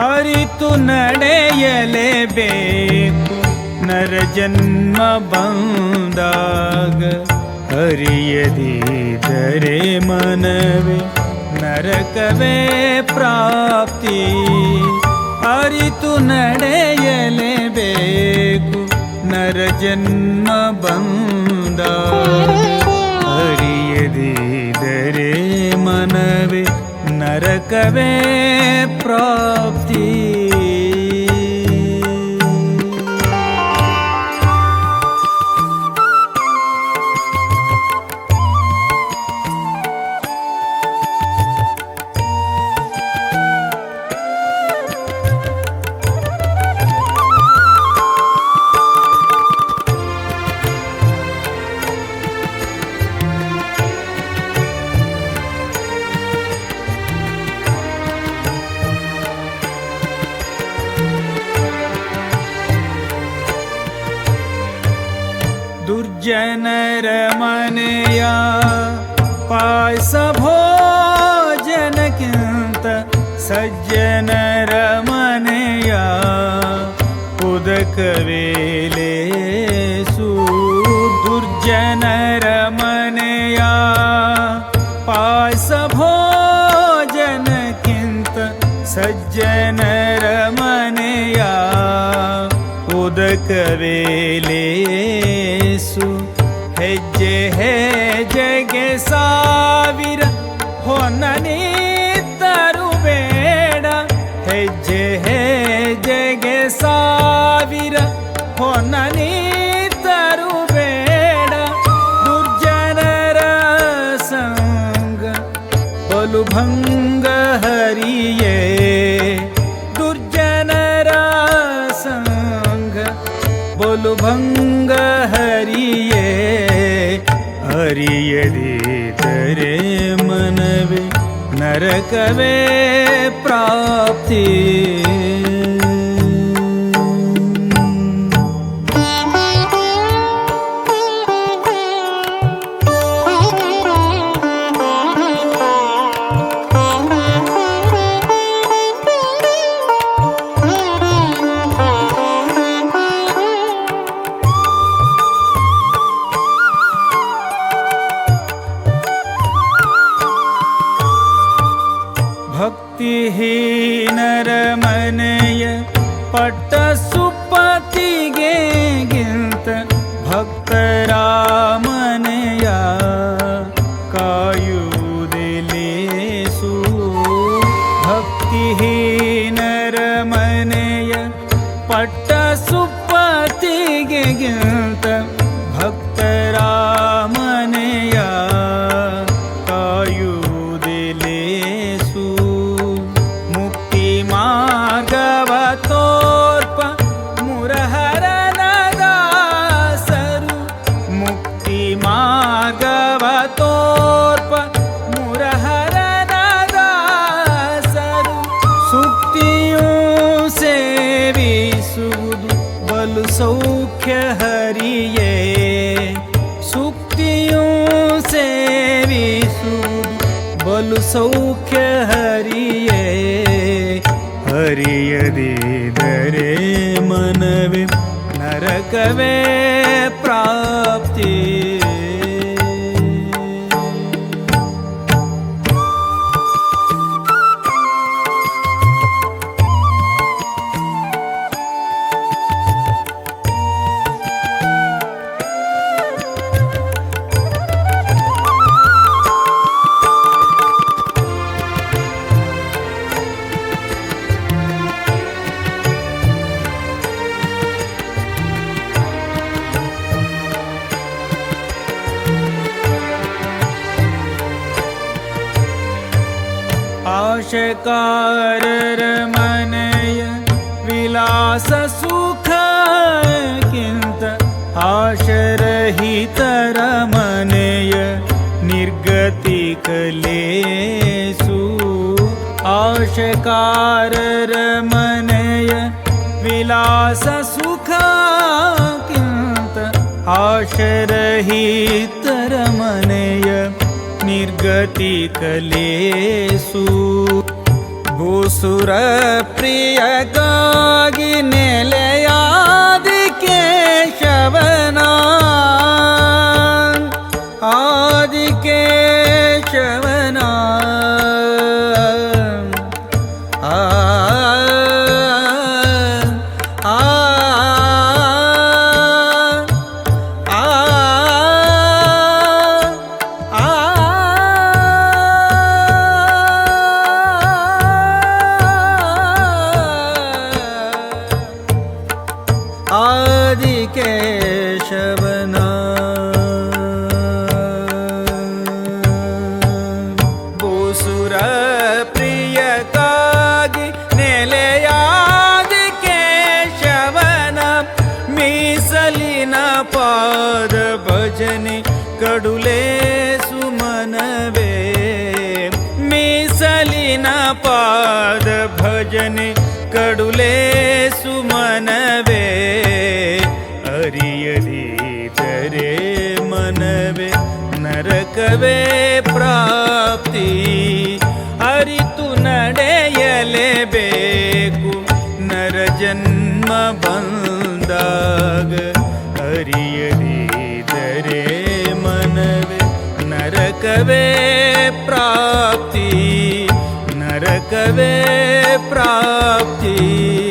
ಅರಿತು ನಡೆಯಲೇಬೇಕು. ನರಜನ್ಮ ಬಂದಾಗ ಹರಿಯದಿದ್ದರೆ ಮನವೇ ನರಕವೇ ಪ್ರಾಪ್ತಿ. ಅರಿತು ನಡೆಯಲೇಬೇಕು. ನರಜನ್ಮ ಬಂದಾಗ ಹರಿಯದಿದ್ದರೆ ಮನವೇ ನರಕವೇ ಪ್ರಾಪ್ತಿ जनरमनया पास भोजन किन्तु सज्जनरमनया उदक वेले ಉದಕವೇಲೇಸು ಹೆಜ್ಜೆ ಹೆಜ್ಜೆಗೆ ಸಾವಿರ ಹೊನ್ನನೀತರು ಬೇಡ ಹೆಜ್ಜೆ ಹೆಜ್ಜೆಗೆ ಸಾವಿರ ಹೊನ್ನನೀತರು ಬೇಡ ದುರ್ಜನರ ಸಂಗ ಬಲು लुभङ्ग हरि हरि यदि तरे मनवे नरकवे प्राप्ति। भक्तिहीनरमनय पट्टसुपतिगे ಮುಕ್ತಿ ಮುರಹರನ ದಾಸರು ಸುಕ್ತಿಯು ಸೇವಿಸುವುದು ಬಲು ಸೌಖ್ಯ ಹರಿಯೇ. ಸುಕ್ತಿಯು ಸೇವಿಸುವುದು ಬಲು ಸೌಖ್ಯ ಹರಿಯೇ. ಹರಿಯದಿದರೆ ಮನವೇ ನರಕವೇ ಪ್ರಾಪ್ತಿ. शकार विलास सुख किन्त आशरहितरमनय तर मनय निर्गति कलेसु आशकारमनया विलास सुख किन्तु आशरहि निर्गति कलेसु ಸುರಪ್ರಿಯಗಾಗಿ ನೆಲೆಯಾದಿ ಕೇಶವನ ಆದಿ ಕೇಶವನ ಪಾದ ಭಜನೆ ಕಡುಲೆ ಸುಮನವೇ. ಮೀಸಲಿನ ಪಾದ ಭಜನೆ ಕಡುಲೆ ಸುಮನವೇ. ಅರಿಯದಿದ್ದರೆ ಮನವೇ, ನರಕವೇ ಪ್ರಾಪ್ತಿ. ಅರಿತು ನಡೆಯಲೇಬೇಕು, ನರ ಜನ್ಮ कवे प्राप्ति।